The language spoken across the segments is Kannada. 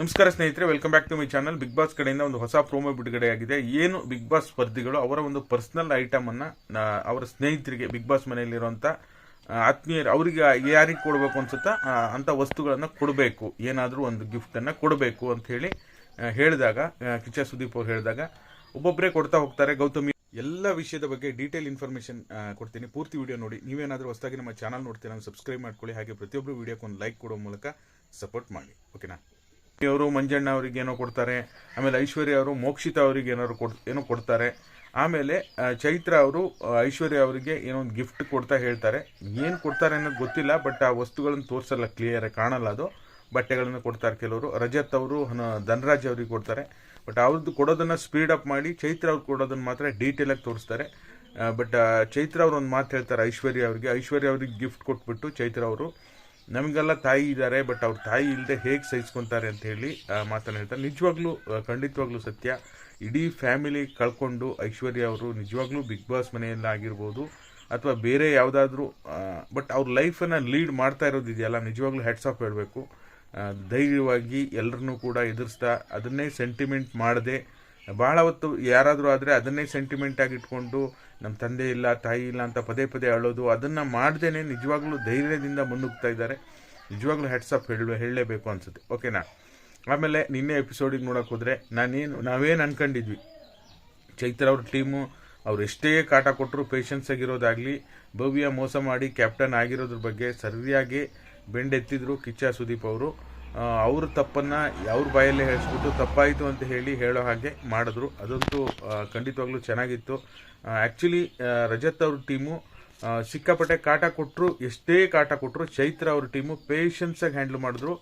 ನಮಸ್ಕಾರ ಸ್ನೇಹಿತರೆ welcome back to my channel Bigg Boss ಕಡೆಯಿಂದ ಒಂದು ಹೊಸ ಪ್ರೋಮೋ ಬಿಡುಗಡೆ ಆಗಿದೆ ಏನು ಬಿಗ್ ಬಾಸ್ ಸ್ಪರ್ಧಿಗಳು, ಅವರ ಒಂದು ಪರ್ಸನಲ್ ಐಟಮನ್ನು ಅವರ ಸ್ನೇಹಿತರಿಗೆ ಬಿಗ್ ಬಾಸ್ ಮನೆಯಲ್ಲಿರುವಂಥ ಆತ್ಮೀಯರು, ಅವರಿಗೆ ಯಾರಿಗೆ ಕೊಡಬೇಕು ಅನ್ಸುತ್ತಾ ಅಂಥ ವಸ್ತುಗಳನ್ನ ಕೊಡಬೇಕು. ಏನಾದರೂ ಒಂದು ಗಿಫ್ಟನ್ನು ಕೊಡಬೇಕು ಅಂತ ಹೇಳಿ ಹೇಳಿದಾಗ ಕಿಚ್ಚ ಸುದೀಪ್ ಅವ್ರು ಹೇಳಿದಾಗ ಒಬ್ಬೊಬ್ಬರೇ ಕೊಡ್ತಾ ಹೋಗ್ತಾರೆ. ಗೌತಮಿ ಎಲ್ಲ ವಿಷಯದ ಬಗ್ಗೆ ಡೀಟೇಲ್ ಇನ್ಫಾರ್ಮೇಷನ್ ಕೊಡ್ತೀನಿ. ಪೂರ್ತಿ ವಿಡಿಯೋ ನೋಡಿ. ನೀವೇನಾದರೂ ಹೊಸದಾಗಿ ನಮ್ಮ ಚಾನಲ್ ನೋಡ್ತೀರಾ ಸಬ್ಸ್ಕ್ರೈಬ್ ಮಾಡ್ಕೊಳ್ಳಿ. ಹಾಗೆ ಪ್ರತಿಯೊಬ್ಬರು ವಿಡಿಯೋಕ್ಕೆ ಒಂದು ಲೈಕ್ ಕೊಡೋ ಮೂಲಕ ಸಪೋರ್ಟ್ ಮಾಡಿ. ಓಕೆನಾ ಅವರು, ಮಂಜಣ್ಣ ಅವರಿಗೆ ಏನೋ ಕೊಡ್ತಾರೆ, ಆಮೇಲೆ ಐಶ್ವರ್ಯ ಅವರು, ಮೋಕ್ಷಿತ ಅವರಿಗೆ ಏನಾದ್ರು ಏನೋ ಕೊಡ್ತಾರೆ. ಆಮೇಲೆ ಚೈತ್ರ ಅವರು ಐಶ್ವರ್ಯ ಅವರಿಗೆ ಏನೋ ಒಂದು ಗಿಫ್ಟ್ ಕೊಡ್ತಾ ಹೇಳ್ತಾರೆ. ಏನು ಕೊಡ್ತಾರೆ ಅನ್ನೋದು ಗೊತ್ತಿಲ್ಲ ಬಟ್ ಆ ವಸ್ತುಗಳನ್ನು ತೋರಿಸಲ್ಲ ಕ್ಲಿಯರ್ ಕಾಣಲ್ಲ ಅದು. ಬಟ್ಟೆಗಳನ್ನು ಕೊಡ್ತಾರೆ ಕೆಲವರು. ರಜತ್ ಅವರು ಧನರಾಜ್ ಅವರಿಗೆ ಕೊಡ್ತಾರೆ. ಬಟ್ ಅವ್ರದ್ದು ಕೊಡೋದನ್ನು ಸ್ಪೀಡ್ ಅಪ್ ಮಾಡಿ, ಚೈತ್ರ ಅವ್ರು ಕೊಡೋದನ್ನು ಮಾತ್ರ ಡೀಟೇಲಾಗಿ ತೋರಿಸ್ತಾರೆ. ಬಟ್ ಚೈತ್ರ ಅವ್ರು ಒಂದು ಮಾತು ಹೇಳ್ತಾರೆ ಐಶ್ವರ್ಯ ಅವರಿಗೆ. ಐಶ್ವರ್ಯ ಅವ್ರಿಗೆ ಗಿಫ್ಟ್ ಕೊಟ್ಬಿಟ್ಟು ಚೈತ್ರ ಅವರು ನಮಗೆಲ್ಲ ತಾಯಿ ಇದ್ದಾರೆ ಬಟ್ ಅವ್ರ ತಾಯಿ ಇಲ್ಲದೆ ಹೇಗೆ ಸಹಿಸ್ಕೊತಾರೆ ಅಂತ ಹೇಳಿ ಮಾತನ್ನು ಹೇಳ್ತಾರೆ. ನಿಜವಾಗ್ಲೂ ಖಂಡಿತವಾಗ್ಲೂ ಸತ್ಯ. ಇಡೀ ಫ್ಯಾಮಿಲಿ ಕಳ್ಕೊಂಡು ಐಶ್ವರ್ಯ ಅವರು ನಿಜವಾಗ್ಲೂ ಬಿಗ್ ಬಾಸ್ ಮನೆಯಲ್ಲಿ ಆಗಿರ್ಬೋದು, ಅಥವಾ ಬೇರೆ ಯಾವುದಾದ್ರೂ ಬಟ್ ಅವ್ರ ಲೈಫನ್ನು ಲೀಡ್ ಮಾಡ್ತಾ ಇರೋದಿದೆಯಲ್ಲ ನಿಜವಾಗ್ಲೂ ಹೆಡ್ಸ್ ಆಫ್ ಹೇಳಬೇಕು. ಧೈರ್ಯವಾಗಿ ಎಲ್ಲರನ್ನೂ ಕೂಡ ಎದುರಿಸ್ತಾ, ಅದನ್ನೇ ಸೆಂಟಿಮೆಂಟ್ ಮಾಡದೆ ಭಾಳ ಹೊತ್ತು ಯಾರಾದರೂ ಆದರೆ ಅದನ್ನೇ ಸೆಂಟಿಮೆಂಟ್ ಆಗಿ ಇಟ್ಕೊಂಡು ನಮ್ಮ ತಂದೆ ಇಲ್ಲ, ತಾಯಿ ಇಲ್ಲ ಅಂತ ಪದೇ ಪದೇ ಅಳೋದು, ಅದನ್ನು ಮಾಡ್ದೇನೆ ನಿಜವಾಗ್ಲೂ ಧೈರ್ಯದಿಂದ ಮುನ್ನುಗ್ತಾ ಇದ್ದಾರೆ. ನಿಜವಾಗ್ಲೂ ಹೆಡ್ಸ್ ಆಫ್ ಹೇಳ, ಹೇಳಲೇಬೇಕು ಅನ್ಸುತ್ತೆ. ಓಕೆನಾ ಆಮೇಲೆ ನಿನ್ನೆ ಎಪಿಸೋಡಿಗೆ ನೋಡೋಕೆ ಹೋದರೆ ನಾನೇನು, ನಾವೇನು ಅನ್ಕೊಂಡಿದ್ವಿ. ಚೈತ್ರ ಅವ್ರ ಟೀಮು ಅವ್ರು ಎಷ್ಟೇ ಕಾಟ ಕೊಟ್ಟರು ಪೇಷನ್ಸ್ ಆಗಿರೋದಾಗಲಿ ಭವ್ಯ ಮೋಸ ಮಾಡಿ ಕ್ಯಾಪ್ಟನ್ ಆಗಿರೋದ್ರ ಬಗ್ಗೆ ಸರಿಯಾಗಿ ಬೆಂಡೆತ್ತಿದ್ರು ಕಿಚ್ಚ ಸುದೀಪ್ ಅವರು. ಅವ್ರ ತಪ್ಪನ್ನ ಅವ್ರ ಬಾಯಲ್ಲೇ ಹೇಳಿಸ್ಬಿಟ್ಟು ತಪ್ಪಾಯಿತು ಅಂತ ಹೇಳಿ ಹೇಳೋ ಹಾಗೆ ಮಾಡಿದ್ರು. ಅದಂತೂ ಖಂಡಿತವಾಗ್ಲೂ ಚೆನ್ನಾಗಿತ್ತು. ಆ್ಯಕ್ಚುಲಿ ರಜತ್ ಅವ್ರ ಟೀಮು ಸಿಕ್ಕಾಪಟ್ಟೆ ಕಾಟ ಕೊಟ್ಟರು ಎಷ್ಟೇ ಕಾಟ ಕೊಟ್ಟರು ಚೈತ್ರ ಅವ್ರ ಟೀಮು ಪೇಷನ್ಸಾಗಿ ಹ್ಯಾಂಡಲ್ ಮಾಡಿದ್ರು.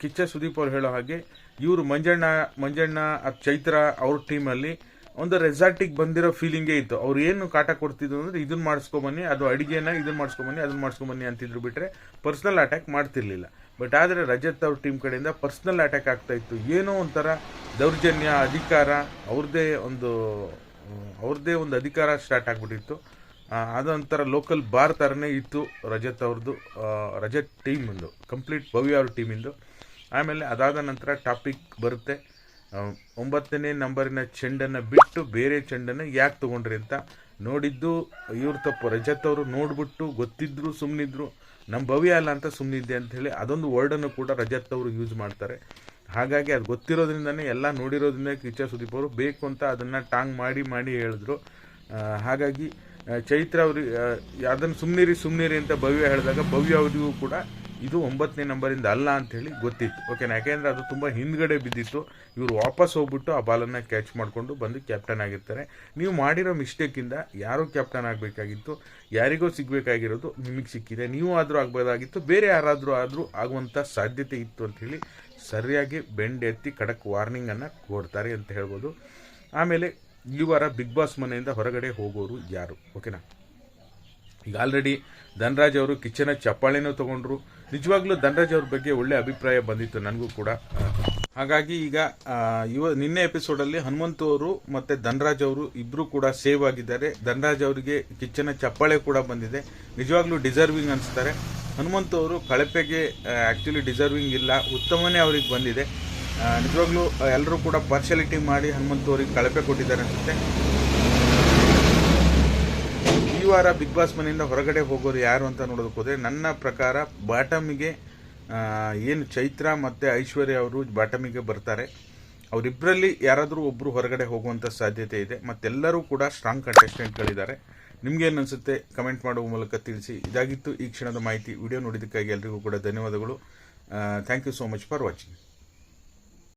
ಕಿಚ್ಚ ಸುದೀಪ್ ಅವ್ರು ಹೇಳೋ ಹಾಗೆ, ಇವರು ಮಂಜಣ್ಣ ಮಂಜಣ್ಣ ಚೈತ್ರ ಅವ್ರ ಟೀಮಲ್ಲಿ ಒಂದು ರೆಸಾರ್ಟಿಗೆ ಬಂದಿರೋ ಫೀಲಿಂಗೇ ಇತ್ತು. ಅವ್ರು ಏನು ಕಾಟ ಕೊಡ್ತಿದ್ರು ಅಂದ್ರೆ ಇದನ್ನ ಮಾಡಿಸ್ಕೊಂಬನ್ನಿ ಅದು ಅಡುಗೆನ ಇದನ್ನ ಮಾಡಿಸ್ಕೊಂಬನ್ನಿ ಅದನ್ನ ಮಾಡಿಸ್ಕೊಂಬನ್ನಿ ಅಂತಿದ್ರು ಬಿಟ್ಟರೆ ಪರ್ಸ್ನಲ್ ಅಟ್ಯಾಕ್ ಮಾಡ್ತಿರ್ಲಿಲ್ಲ. ಬಟ್ ಆದರೆ ರಜತ್ ಅವ್ರ ಟೀಮ್ ಕಡೆಯಿಂದ ಪರ್ಸ್ನಲ್ ಅಟ್ಯಾಕ್ ಆಗ್ತಾ ಇತ್ತು. ಏನೋ ಒಂಥರ ದೌರ್ಜನ್ಯ, ಅಧಿಕಾರ ಅವ್ರದ್ದೇ ಒಂದು ಅವ್ರದ್ದೇ ಒಂದು ಅಧಿಕಾರ ಸ್ಟಾರ್ಟ್ ಆಗಿಬಿಟ್ಟಿತ್ತು. ಅದೊಂಥರ ಲೋಕಲ್ ಬಾರ್ ಥರನೇ ಇತ್ತು ರಜತ್ ಅವ್ರದ್ದು ರಜತ್ ಟೀಮಿಂದು ಕಂಪ್ಲೀಟ್ ಭವ್ಯ ಅವ್ರ ಟೀಮಿಂದು ಆಮೇಲೆ ಅದಾದ ನಂತರ ಟಾಪಿಕ್ ಬರುತ್ತೆ. ಒಂಬತ್ತನೇ ನಂಬರಿನ ಚೆಂಡನ್ನು ಬಿಟ್ಟು ಬೇರೆ ಚೆಂಡನ್ನು ಯಾಕೆ ತೊಗೊಂಡ್ರಿ ಅಂತ ನೋಡಿದ್ದು ಇವ್ರು ತಪ್ಪು. ರಜತ್ ಅವರು ನೋಡ್ಬಿಟ್ಟು ಗೊತ್ತಿದ್ರು ಸುಮ್ಮನಿದ್ರು ನಮ್ಮ ಭವ್ಯ ಅಲ್ಲ ಅಂತ ಸುಮ್ಮನಿದ್ದೆ ಅಂಥೇಳಿ ಅದೊಂದು ವರ್ಡನ್ನು ಕೂಡ ರಜತ್ ಅವರು ಯೂಸ್ ಮಾಡ್ತಾರೆ. ಹಾಗಾಗಿ ಅದು ಗೊತ್ತಿರೋದ್ರಿಂದನೇ ಎಲ್ಲ ನೋಡಿರೋದ್ರಿಂದ ಕಿಚ್ಚ ಸುದೀಪ್ ಅವರು ಬೇಕು ಅಂತ ಅದನ್ನು ಟಾಂಗ್ ಮಾಡಿ ಮಾಡಿ ಹೇಳಿದ್ರು. ಹಾಗಾಗಿ ಚೈತ್ರ ಅವ್ರಿಗೆ ಅದನ್ನು ಸುಮ್ಮನಿರಿ ಸುಮ್ಮನಿರಿ ಅಂತ ಭವ್ಯ ಹೇಳಿದಾಗ ಭವ್ಯ ಅವರಿಗೂ ಕೂಡ ಇದು ಒಂಬತ್ತನೇ ನಂಬರಿಂದ ಅಲ್ಲ ಅಂತ ಹೇಳಿ ಗೊತ್ತಿತ್ತು ಓಕೆನಾ ಯಾಕೆಂದರೆ ಅದು ತುಂಬ ಹಿಂದ್ಗಡೆ ಬಿದ್ದಿತ್ತು. ಇವರು ವಾಪಸ್ ಹೋಗ್ಬಿಟ್ಟು ಆ ಬಾಲನ್ನು ಕ್ಯಾಚ್ ಮಾಡಿಕೊಂಡು ಬಂದು ಕ್ಯಾಪ್ಟನ್ ಆಗಿರ್ತಾರೆ. ನೀವು ಮಾಡಿರೋ ಮಿಸ್ಟೇಕಿಂದ ಯಾರು ಕ್ಯಾಪ್ಟನ್ ಆಗಬೇಕಾಗಿತ್ತು? ಯಾರಿಗೋ ಸಿಗಬೇಕಾಗಿರೋದು ನಿಮಗೆ ಸಿಕ್ಕಿದೆ. ನೀವು ಆದರೂ ಆಗ್ಬೋದಾಗಿತ್ತು. ಬೇರೆ ಯಾರಾದರೂ ಆದರೂ ಆಗುವಂಥ ಸಾಧ್ಯತೆ ಇತ್ತು ಅಂತ ಹೇಳಿ ಸರಿಯಾಗಿ ಬೆಂಡ್ ಎತ್ತಿ ಖಡಕ್ ವಾರ್ನಿಂಗನ್ನು ಕೊಡ್ತಾರೆ ಅಂತ ಹೇಳ್ಬೋದು. ಆಮೇಲೆ ಈ ವಾರ ಬಿಗ್ ಬಾಸ್ ಮನೆಯಿಂದ ಹೊರಗಡೆ ಹೋಗೋರು ಯಾರು? ಓಕೆನಾ ಈಗ ಆಲ್ರೆಡಿ ಧನರಾಜ್ ಅವರು ಕಿಚನ ಚಪ್ಪಾಳೆನೂ ತಗೊಂಡ್ರು. ನಿಜವಾಗ್ಲೂ ಧನರಾಜ್ ಅವ್ರ ಬಗ್ಗೆ ಒಳ್ಳೆ ಅಭಿಪ್ರಾಯ ಬಂದಿತ್ತು ನನಗೂ ಕೂಡ. ಹಾಗಾಗಿ ಈಗ ಇವ ನಿನ್ನೆ ಎಪಿಸೋಡಲ್ಲಿ ಹನುಮಂತು ಅವರು ಮತ್ತೆ ಧನರಾಜ್ ಅವರು ಇಬ್ಬರು ಕೂಡ ಸೇವ್ ಆಗಿದ್ದಾರೆ. ಧನರಾಜ್ ಅವರಿಗೆ ಕಿಚ್ಚನ ಚಪ್ಪಾಳೆ ಕೂಡ ಬಂದಿದೆ. ನಿಜವಾಗ್ಲೂ ಡಿಸರ್ವಿಂಗ್ ಅನಿಸ್ತಾರೆ. ಹನುಮಂತು ಅವರು ಕಳಪೆಗೆ ಆಕ್ಚುಲಿ ಡಿಸರ್ವಿಂಗ್ ಇಲ್ಲ. ಉತ್ತಮನೇ ಅವ್ರಿಗೆ ಬಂದಿದೆ. ನಿಜವಾಗ್ಲೂ ಎಲ್ಲರೂ ಕೂಡ ಪಾರ್ಶಾಲಿಟಿ ಮಾಡಿ ಹನುಮಂತು ಅವ್ರಿಗೆ ಕಳಪೆ ಕೊಟ್ಟಿದ್ದಾರೆ ಅನ್ಸುತ್ತೆ. ವಾರ ಬಿಗ್ ಬಾಸ್ ಮನೆಯಿಂದ ಹೊರಗಡೆ ಹೋಗೋರು ಯಾರು ಅಂತ ನೋಡೋದಕ್ಕೆ ಹೋದರೆ ನನ್ನ ಪ್ರಕಾರ ಬಾಟಮಿಗೆ ಏನು ಚೈತ್ರ ಮತ್ತು ಐಶ್ವರ್ಯ ಅವರು ಬಾಟಮಿಗೆ ಬರ್ತಾರೆ. ಅವರಿಬ್ಬರಲ್ಲಿ ಯಾರಾದರೂ ಒಬ್ಬರು ಹೊರಗಡೆ ಹೋಗುವಂಥ ಸಾಧ್ಯತೆ ಇದೆ. ಮತ್ತೆಲ್ಲರೂ ಕೂಡ ಸ್ಟ್ರಾಂಗ್ ಕಂಟೆಸ್ಟೆಂಟ್ಗಳಿದ್ದಾರೆ ನಿಮಗೇನು ಅನಿಸುತ್ತೆ? ಕಮೆಂಟ್ ಮಾಡುವ ಮೂಲಕ ತಿಳಿಸಿ. ಇದಾಗಿತ್ತು ಈ ಕ್ಷಣದ ಮಾಹಿತಿ. ವಿಡಿಯೋ ನೋಡಿದ್ದಕ್ಕಾಗಿ ಎಲ್ರಿಗೂ ಕೂಡ ಧನ್ಯವಾದಗಳು. Thank you so much for watching